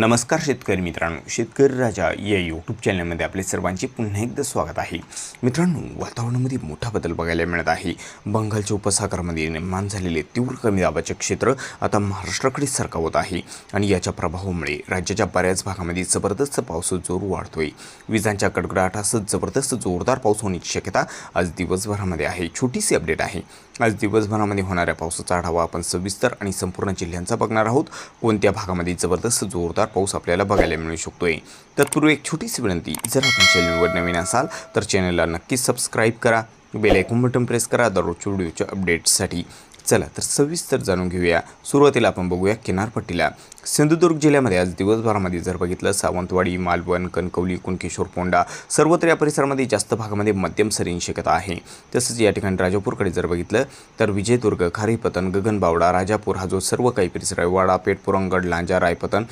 नमस्कार शेतकरी मित्रांनो शेतकरी राजा या यूट्यूब चॅनलमध्ये आपले सर्वांचे पुन्हा एकदा स्वागत आहे. मित्रांनो वातावरणामध्ये मोठा बदल बघायला मिळत आहे. बंगालच्या उपसागरामध्ये निर्माण झालेले तीव्र कमी दाबाचे क्षेत्र आता महाराष्ट्राकडे सरकावत आहे आणि याच्या प्रभावामुळे राज्याच्या बऱ्याच भागामध्ये जबरदस्त पाऊस जोर वाढतोय. विजांच्या कडकडाटासह जबरदस्त जोरदार पाऊस होण्याची शक्यता आज दिवसभरामध्ये आहे. छोटीशी अपडेट आहे. आज दिवसभरामध्ये होणाऱ्या पावसाचा आढावा आपण सविस्तर आणि संपूर्ण जिल्ह्यांचा बघणार आहोत. कोणत्या भागामध्ये जबरदस्त जोरदार पाऊस आपल्याला बघायला मिळू शकतोय. तत्पूर्वी एक छोटीशी विनंती जर आपण चॅनलवर नवीन असाल तर चॅनलला नक्कीच सबस्क्राईब करा. बेल आयकॉन बटन प्रेस करा. दररोजच्या व्हिडिओच्या अपडेट्ससाठी चला तर सविस्तर जाणून घेऊया. सुरुवातीला आपण बघूया किनारपट्टीला. सिंधुदुर्ग जिल्ह्यामध्ये आज दिवसभरामध्ये जर बघितलं सावंतवाडी मालवण कणकवली कुणकेश्वर पोंडा सर्वत्र या परिसरामध्ये जास्त भागामध्ये मध्यम सरींची शक्यता आहे. तसंच या ठिकाणी राजापूरकडे जर बघितलं तर विजयदुर्ग खारीपतन गगनबावडा राजापूर हा जो सर्व काही परिसर आहे वाडा पेटपुरंगड लांजा रायपतन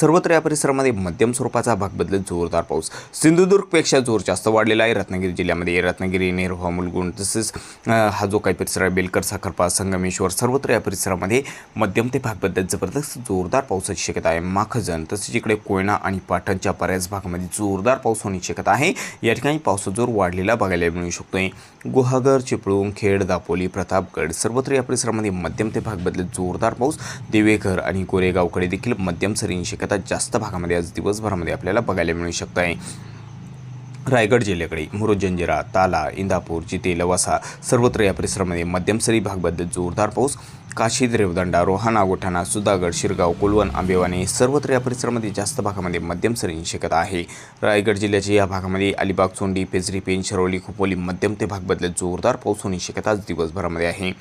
सर्वत्र या परिसरामध्ये मध्यम स्वरूपाचा भाग बदलत जोरदार पाऊस. सिंधुदुर्गपेक्षा जोर जास्त वाढलेला आहे रत्नागिरी जिल्ह्यामध्ये. रत्नागिरी नेरवा मुलगुण तसेच हा जो काही परिसर आहे बेलकर साखरपा संगमेश्वर सर्वत्र या परिसरामध्ये मध्यम ते भाग बदलत जबरदस्त जोरदार पाऊस पावसाची शक्यता आहे. माखजन तसेच इकडे कोयना आणि पाटणच्या बऱ्याच भागामध्ये जोरदार पाऊस होण्याची शक्यता आहे. या ठिकाणी पावसाचा जोर वाढलेला बघायला मिळू शकतोय. गुहागर चिपळूण खेड दापोली प्रतापगड सर्वत्र या परिसरामध्ये मध्यम ते भाग बदलत जोरदार पाऊस देवेघर आणि गोरेगावकडे देखील मध्यम सरींची शक्यता जास्त भागामध्ये आज दिवसभरामध्ये आपल्याला बघायला मिळू शकत आहे रायगड जिल्ह्याकडे मुरुड जंजिरा ताला इंदापूर चिते लवासा सर्वत्र या परिसरामध्ये मध्यम सरी भाग बदलत जोरदार पाऊस काशीद रेवदंडा रोहा नागोठाणा सुधागड शिरगाव कोलवण आंबेवाने सर्वत्र या परिसरामध्ये जास्त भागामध्ये मध्यम सरींची शक्यता आहे. रायगड जिल्ह्याच्या या भागामध्ये अलिबाग चोंडी पेजरी पेन शरोली खोपोली मध्यम ते भाग बदलत जोरदार पाऊस होण्याची शक्यता आज दिवसभरामध्ये आहे.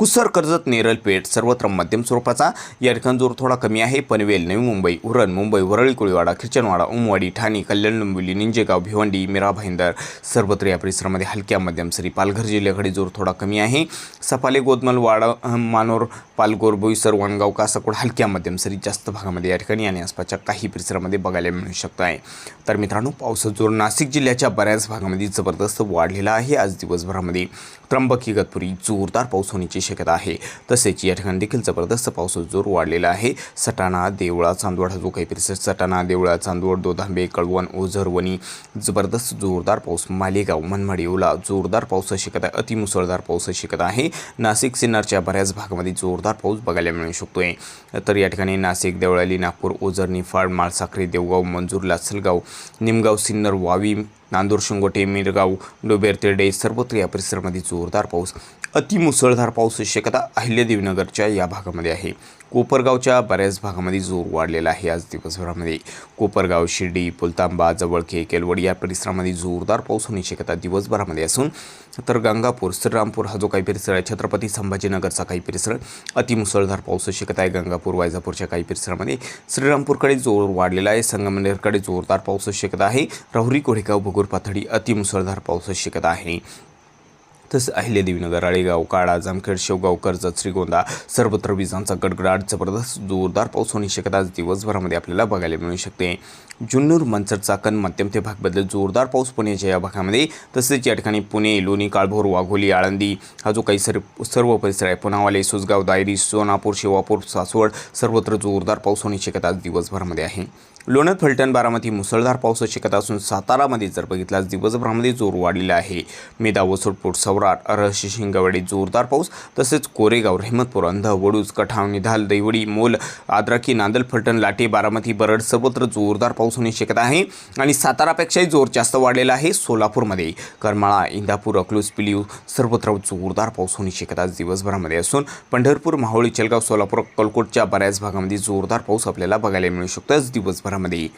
कुसर कर्जत नेरल पेठ सर्वत्र मध्यम स्वरूपाचा. या ठिकाणी जोर थोडा कमी आहे. पनवेल नवी मुंबई उरण मुंबई वरळी कोळीवाडा खिरचनवाडा उमवाडी ठाणे कल्याण डोंबिवली निंजेगाव भिवंडी मीरा भाईंदर सर्वत्र या परिसरामध्ये हलक्या मध्यम सरी पालघर जिल्ह्याकडे जोर थोडा कमी आहे. सपाले गोदमल वाडा मानोर पालघोर बोईसर वणगाव कासाकोड हलक्या मध्यम सरी जास्त भागामध्ये या ठिकाणी आणि आसपासच्या काही परिसरामध्ये बघायला मिळू शकत आहे. तर मित्रांनो पावसाचा जोर नाशिक जिल्ह्याच्या बऱ्याच भागामध्ये जबरदस्त वाढलेला आहे. आज दिवसभरामध्ये त्र्यंबकी गतपुरी जोरदार पाऊस होण्याची शक्यता आहे. तसेच या ठिकाणी देखील जबरदस्त पावसाचा जोर वाढलेला आहे. सटाणा देवळा चांदवड हा जो काही परिसर सटाणा देवळा चांदवड दोधांबे कळवण ओझरवणी जबरदस्त जोरदार पाऊस मालेगाव मनमाड ओला जोरदार पाऊस शिकत आहे. अतिमुसळधार पाऊस शिकत आहे. नाशिक सिन्नरच्या बऱ्याच भागामध्ये जोरदार पाऊस बघायला मिळू शकतोय. तर या ठिकाणी नाशिक देवळाली नागपूर ओझर निफाड माळसाखरे देवगाव मंजूर लासलगाव निमगाव सिन्नर वावी नांदूर शिंगोटे मिरगाव डोबेर तेरडे सर्वत्र या परिसरामध्ये जोरदार पाऊस अतिमुसळधार पाऊस शक्यता अहिल्यादेवीनगरच्या या भागामध्ये आहे. कोपरगावच्या बऱ्याच भागामध्ये जोर वाढलेला आहे आज दिवसभरामध्ये. कोपरगाव शिर्डी पुलतांबा जवळखे केलवड या परिसरामध्ये जोरदार पाऊस होण्याची शक्यता दिवसभरामध्ये असून तर गंगापूर श्रीरामपूर हा जो काही परिसर आहे छत्रपती संभाजीनगरचा काही परिसर अतिमुसळधार पाऊस शक्यता आहे. गंगापूर वायजापूरच्या काही परिसरामध्ये श्रीरामपूरकडे जोर वाढलेला आहे. संगमनेरकडे जोरदार पाऊस शक्यता आहे. राहुरी कोढेगाव भगूर पाथडी अतिमुसळधार पाऊस शक्यता आहे. तसं अहिल्यादेवीनगर आळेगाव काळा जामखेड शेवगाव कर्जत श्रीगोंदा सर्वत्र विजांचा गडगडाट जबरदस्त जोरदार पाऊस होण्याची शक्यता आज दिवसभरामध्ये आपल्याला बघायला मिळू शकते. जुन्नूर मंचर चाकण मध्यम ते भाग बदलत जोरदार पाऊस पुण्याच्या या भागामध्ये. तसेच या ठिकाणी पुणे लोणी काळभोर वाघोली आळंदी हा जो काही सर सर्व परिसर आहे पुनावाले सुसगाव दायरी सोनापूर शिवापूर सासवड सर्वत्र जोरदार पाऊस होण्याची शक्यता आज दिवसभरामध्ये आहे. लोणत फलटण बारामती मुसळधार पाऊस शिकत असून सातारामध्ये जर बघितलं दिवसभरामध्ये जोर वाढलेला आहे. मेदा वसुटपूर सवराट अरहशी शिंगवडे जोरदार पाऊस तसेच कोरेगाव रेहमतपूर अंध वडूज कठाव निधाल दैवडी मोल आद्राकी नांदल फलटण लाटे बारामती बरड सर्वत्र जोरदार पाऊस होणे शकत आहे आणि सातारापेक्षाही जोर जास्त वाढलेला आहे सोलापूरमध्ये. करमाळा इंदापूर अकलूज पिलीव सर्वत्र जोरदार पाऊस होणे शकत आज दिवसभरामध्ये असून पंढरपूर माहुळी चलगाव सोलापूर अक्कलकोटच्या बऱ्याच भागामध्ये जोरदार पाऊस आपल्याला बघायला मिळू शकतो आज दिवसभरामध्ये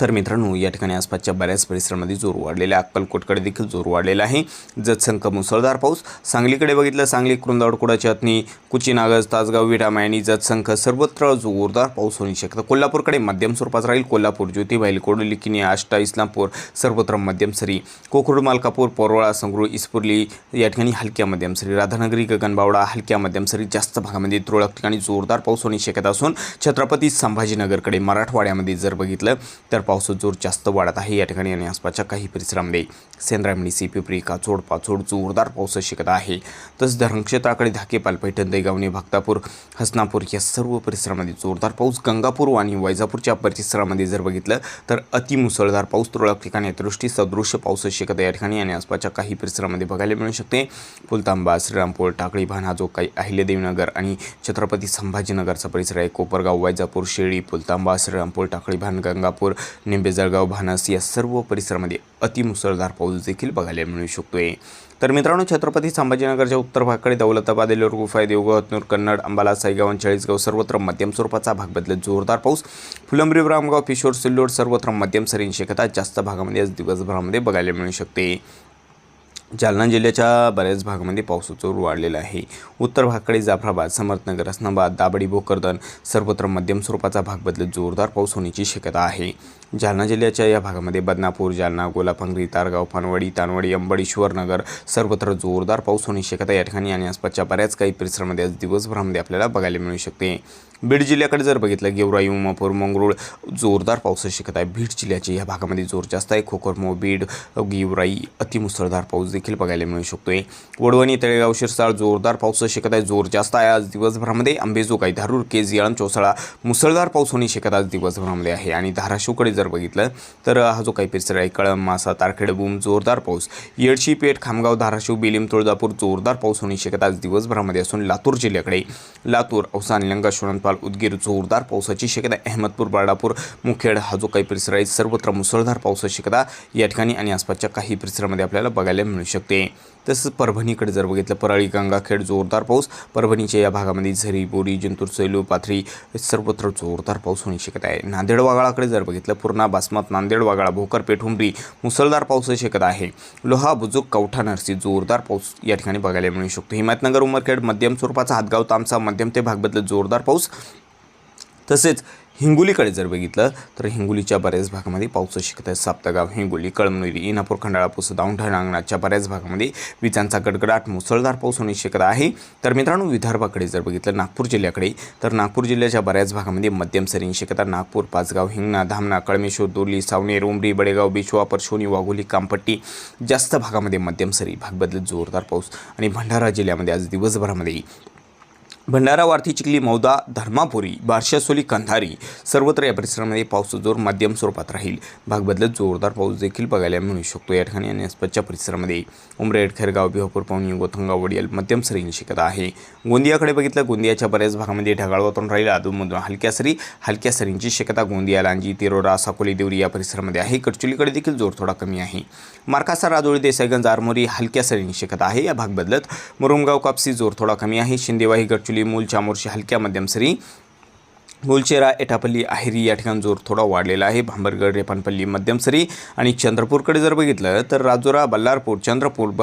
तर मित्रांनो या ठिकाणी आसपासच्या बऱ्याच परिसरामध्ये जोर वाढलेला आहे. अक्कलकोटकडे देखील जोर वाढलेला आहे. जतसंख मुसळधार पाऊस. सांगलीकडे बघितलं सांगली कृंदावड कुडाच्या अथनी कुचीनागज तासगाव विटामा आणि जतसंख सर्वत्र जोरदार पाऊस होण्याची शक्यता कोल्हापूरकडे मध्यम स्वरूपात राहील कोल्हापूर ज्योतिबाईल कोडोली किनी आष्टा इस्लामपूर सर्वत्र मध्यम सरी. कोकरूड मालकापूर पोरवळा संगरूळ इस्पुर्ली या ठिकाणी हलक्या मध्यम सरी. राधानगरी गगनबावडा हलक्या मध्यम सरी. जास्त भागामध्ये तुरळक ठिकाणी जोरदार पाऊस होण्याची शक्यता असून छत्रपती संभाजीनगरकडे मराठवाड्यामध्ये जर बघितलं तर पावसाचा जोर जास्त वाढत आहे. या ठिकाणी आणि आसपासच्या काही परिसरामध्ये सेंद्रामणी सी पिपरी काचोड पाचोड जोरदार पाऊस शिकत आहे. तसंच धरण क्षेत्राकडे धाके पालपैठण दैगावणे भक्तापूर हसनापूर या सर्व परिसरामध्ये जोरदार पाऊस. गंगापूर आणि वैजापूरच्या परिसरामध्ये जर बघितलं तर अतिमुसळधार पाऊस. तुरळक ठिकाणी दृष्टी सदृश्य पाऊस शिकत या ठिकाणी आणि आसपासच्या काही परिसरामध्ये बघायला मिळू शकते. पुलतांबा श्रीरामपूर टाकळी भाना हा जो काही अहिल्यादेवीनगर आणि छत्रपती संभाजीनगरचा परिसर आहे. कोपरगाव वैजापूर शेळी पुलतांबा श्रीरामपूर टाकळी भान गंगापूर निंबे जळगाव भानस या सर्व परिसरामध्ये अतिमुसळधार पाऊस देखील बघायला मिळू शकतोय. तर मित्रांनो छत्रपती संभाजीनगरच्या उत्तर भागाकडे दौलताबाद एलोर गुफाय देवगाव हतनूर कन्नड अंबाला साईगाव आणि चाळीसगाव सर्वत्र मध्यम स्वरूपाचा भाग बदलत जोरदार पाऊस. फुलंब्री रामगाव पिशोर सिल्लोड सर्वत्र मध्यम सरीन शक्यता जास्त भागामध्ये आज दिवसभरामध्ये बघायला मिळू शकते. जालना जिल्ह्याच्या बऱ्याच भागामध्ये पावसाचं जोर वाढलेला आहे. उत्तर भागाकडे जाफराबाद समर्थनगर हसनाबाद दाबडी भोकरदन सर्वत्र मध्यम स्वरूपाचा भाग बदलत जोरदार पाऊस होण्याची शक्यता आहे. जालना जिल्ह्याच्या या भागामध्ये बदनापूर जालना गोलाफंगरी तारगाव फानवडी तानवाडी अंबडेश्वर नगर सर्वत्र जोरदार पाऊस होण्याची शक्यता या ठिकाणी आणि आसपासच्या बऱ्याच काही परिसरामध्ये आज दिवसभरामध्ये आपल्याला बघायला मिळू शकते. बीड जिल्ह्याकडे जर बघितलं गेवराई उमापूर मंगरूळ जोरदार पावसाची शक्यता आहे. बीड जिल्ह्याच्या या भागामध्ये जोर जास्त आहे. खोखरमो बीड गेवराई अतिमुसळधार पाऊस देखील बघायला मिळू शकतोय. वडवणी तळेगाव शिरसाळ जोरदार पावसाची शक्यता आहे. जोर जास्त आहे. आज दिवसभरामध्ये अंबेजोगाई धारूर केज येळम चौसाळा मुसळधार पाऊस होण्याची शक्यता आज दिवसभरामध्ये आहे. आणि धाराशिवकडे जर बघितलं तर हा जो काही परिसर आहे कळम मासा तारखेड बूम जोरदार पाऊस. येडशी पेठ खामगाव धाराशिव बेलीम तुळजापूर जोरदार पाऊस होण्याची शक्यता आज दिवसभरामध्ये असून लातूर जिल्ह्याकडे. लातूर औसा निलंगा शोणनपाल उदगीर जोरदार पावसाची शक्यता. अहमदपूर बाळापूर मुखेड हा जो काही परिसर आहे सर्वत्र मुसळधार पावसाची शक्यता या ठिकाणी आणि आसपासच्या काही परिसरामध्ये आपल्याला बघायला मिळू शकते. तसंच परभणीकडे जर बघितलं परळी गंगाखेड जोरदार पाऊस. परभणीच्या या भागामध्ये झरी बोरी जिंतूर सैलू पाथरी सर्वत्र जोरदार पाऊस होण्याची शक्यता आहे. नांदेड वागाळाकडे जर बघितलं पूर्णा बासमत नांदेड वागाळा भोकर पेठुंबरी मुसळधार पाऊस शकत आहे. लोहा बुजुक कवठा नरसी जोरदार पाऊस या ठिकाणी बघायला मिळू शकतो. हिमायतनगर उमरखेड मध्यम स्वरूपाचा हातगाव तामसा मध्यम ते भाग बदलत जोरदार पाऊस. तसेच हिंगोलीकडे जर बघितलं तर हिंगोलीच्या बऱ्याच भागामध्ये पावसाची शक्यता आहे. साप्तागाव हिंगोली कळमनुरी इनापूर खंडाळा पुसद औंढा नांगणाच्या बऱ्याच भागामध्ये विजांचा गडगडाट मुसळधार पाऊस होण्याची शक्यता आहे. तर मित्रांनो विदर्भाकडे जर बघितलं नागपूर जिल्ह्याकडे तर नागपूर जिल्ह्याच्या बऱ्याच भागामध्ये मध्यम सरींची शक्यता नागपूर पाचगाव हिंगणा धामणा कळमेश्वर दोरली सावनेर उमरी बडेगाव बिचवा परशोनी वाघोली कामपट्टी जास्त भागामध्ये मध्यम सरी भाग बदलत जोरदार पाऊस. आणि भंडारा जिल्ह्यामध्ये आज दिवसभरामध्ये भंडारा वारथी चिखली मौदा धर्मापुरी बारशासोली कंधारी सर्वत्र या परिसरामध्ये पाऊस जोर मध्यम स्वरूपात राहील. भाग बदलत जोरदार पाऊस देखील बघायला मिळू शकतो. या ठिकाणी आणि आसपासच्या परिसरामध्ये उमरेड खैरगाव बिहापूर पावणी गोथंगाव वडियल मध्यम सरींची शक्यता आहे. गोंदियाकडे बघितलं गोंदियाच्या बऱ्याच भागामध्ये ढगाळ वातावरण राहील. अधूनमधून हलक्या सरी हलक्या सरींची शक्यता गोंदिया लांजी तिरोरा साकोली देवरी या परिसरामध्ये आहे. कडचुलीकडे देखील जोर थोडा कमी आहे. मार्कासा राजोळी देसाईगंज आरमोरी हलक्या सरींची शक्यता आहे. या भाग बदलत मुरुमगाव कापसी जोर थोडा कमी आहे. शिंदेवाही गडचुली मूल चामोर्शी हलक्या मध्यम गोलचेरा एटापल्ली आहेरी या ठिकाणी जोर थोडा वाढलेला आहे. भांबरगड रेपानपल्ली मध्यमसरी आणि चंद्रपूरकडे जर बघितलं तर राजुरा बल्लारपूर चंद्रपूर ब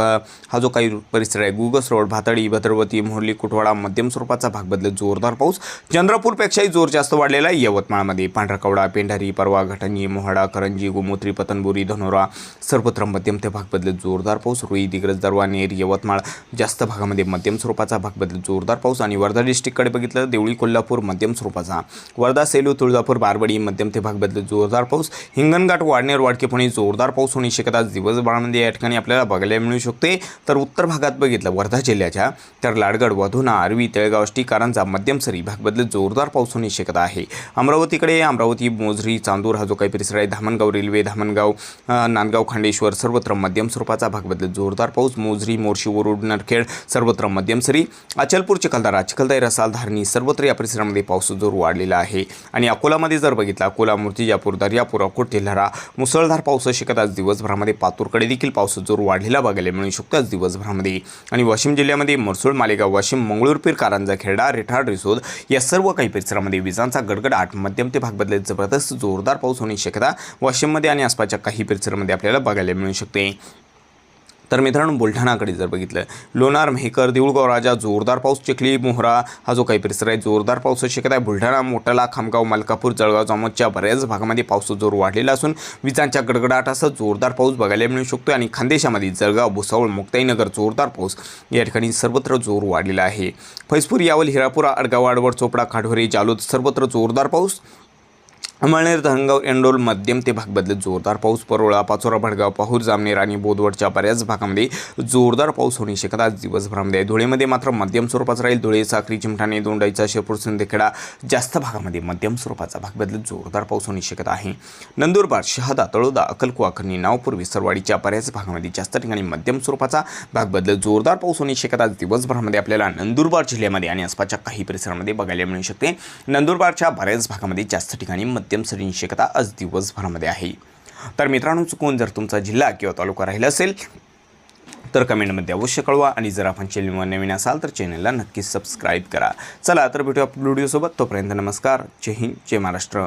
हा जो काही परिसर आहे गुगस रोड भातळी भद्रवती मोहर्ली कुटवाडा मध्यम स्वरूपाचा भाग बदलत जोरदार पाऊस. चंद्रपूरपेक्षाही जोर जास्त वाढलेला आहे यवतमाळमध्ये. पांढराकवडा पेंढारी परवा घटंजी मोहाडा करंजी गोमूत्री पतनबुरी धनोरा सर्वत्र मध्यम ते भाग बदलत जोरदार पाऊस. रुई दिग्रज दरवा नेर यवतमाळ जास्त भागामध्ये मध्यम स्वरूपाचा भाग बदलत जोरदार पाऊस. आणि वर्धा डिस्ट्रिक्टकडे बघितलं देवळी कोल्हापूर मध्यम स्वरूपाचा वर्धा सेलू तुळजापूर बारबडी मध्यम ते भाग बदलत जोरदार पाऊस. हिंगणघाट वाडनेर वाडकेपणे जोरदार पाऊस होण्याची शक्यता दिवसभरामध्ये या ठिकाणी आपल्याला बघायला मिळू शकते. तर उत्तर भागात बघितलं वर्धा जिल्ह्याच्या तर लाडगड वधुना आरवी तळेगाव अष्टी कारंजा मध्यम सरी भाग बदलत जोरदार पाऊस होण्याची शक्यता आहे. अमरावतीकडे अमरावती मोझरी चांदूर हा जो काही परिसर आहे धामणगाव रेल्वे धामणगाव नांदगाव खांडेश्वर सर्वत्र मध्यम स्वरूपाचा भाग बदलत जोरदार पाऊस. मोझरी मोर्शी वरुड नरखेड सर्वत्र मध्यम सरी. अचलपूर चिखलदारा चिखलदाई रसाल धारणी सर्वत्र या परिसरामध्ये पाऊस जोर वाढ आलेला आहे. आणि अकोलामध्ये जर बघितलं अकोला मूर्तिजापूर दर्यापूर अकोट तेल्हारा मुसळधार पाऊस शिकत आज दिवसभरामध्ये पातूरकडे देखील पाऊस जोर वाढलेला बघायला मिळू शकतो आज दिवसभरामध्ये. आणि वाशिम जिल्ह्यामध्ये मरसूळ मालेगाव वाशिम मंगळूरपीर कारंजा खेरडा रेठाड रिसोद या सर्व काही परिसरामध्ये विजांचा गडगडाट मध्यम ते भाग बदलत जबरदस्त जोरदार पाऊस होण्याची शक्यता वाशिममध्ये आणि आसपासच्या काही परिसरामध्ये आपल्याला बघायला मिळू शकते. तर मित्रांनो बुलढाणाकडे जर बघितलं लोणार मेहकर देऊळगाव राजा जोरदार पाऊस चिखली मोहरा हा जो काही परिसर आहे जोरदार पाऊस शक्यता आहे. बुलढाणा मोटाला खामगाव मलकापूर जळगाव जामोदच्या बऱ्याच भागामध्ये पाऊस जोर वाढलेला असून विजांच्या गडगडाटासह जोरदार पाऊस बघायला मिळू शकतो आणि खानदेशामध्ये जळगाव भुसावळ मुक्ताईनगर जोरदार पाऊस या ठिकाणी सर्वत्र जोर वाढलेला आहे. फैजपूर यावल हिरापुरा अडगाव आडवड चोपडा खाडोरे जालोद सर्वत्र जोरदार पाऊस. अमळनेर धरणगाव एंडोल मध्यम ते भाग बदलत जोरदार पाऊस परोळा पाचोरा भडगाव पाहूर जामनेर आणि बोदवडच्या बऱ्याच भागामध्ये जोरदार पाऊस होण्याची शक्यता आज दिवसभरामध्ये आहे. धुळेमध्ये मात्र मध्यम स्वरूपाचा राहील. धुळे साखरी चिमठाणे दोंडाईचा शेपूर सिंदखेडा जास्त भागामध्ये मध्यम स्वरूपाचा भाग बदलत जोरदार पाऊस होण्याची शक्यता आहे. नंदुरबार शहादा तळोदा अक्कलकुवा खर्नी नावपूर विसरवाडीच्या बऱ्याच भागामध्ये जास्त ठिकाणी मध्यम स्वरूपाचा भाग बदलत जोरदार पाऊस होण्याची शक्यता आज दिवसभरामध्ये आपल्याला नंदुरबार जिल्ह्यामध्ये आणि आसपासच्या काही परिसरामध्ये बघायला मिळू शकते. नंदुरबारच्या बऱ्याच भागामध्ये जास्त ठिकाणी मध्यम सरींची शक्यता आज दिवसभरामध्ये आहे. तर मित्रांनो चुकून जर तुमचा जिल्हा किंवा तालुका राहिला असेल तर कमेंटमध्ये अवश्य कळवा आणि जर आपण चॅनलवर नवीन असाल तर चॅनलला नक्कीच सबस्क्राईब करा. चला तर भेटूया व्हिडिओसोबत. तोपर्यंत नमस्कार. जय हिंद जय महाराष्ट्र.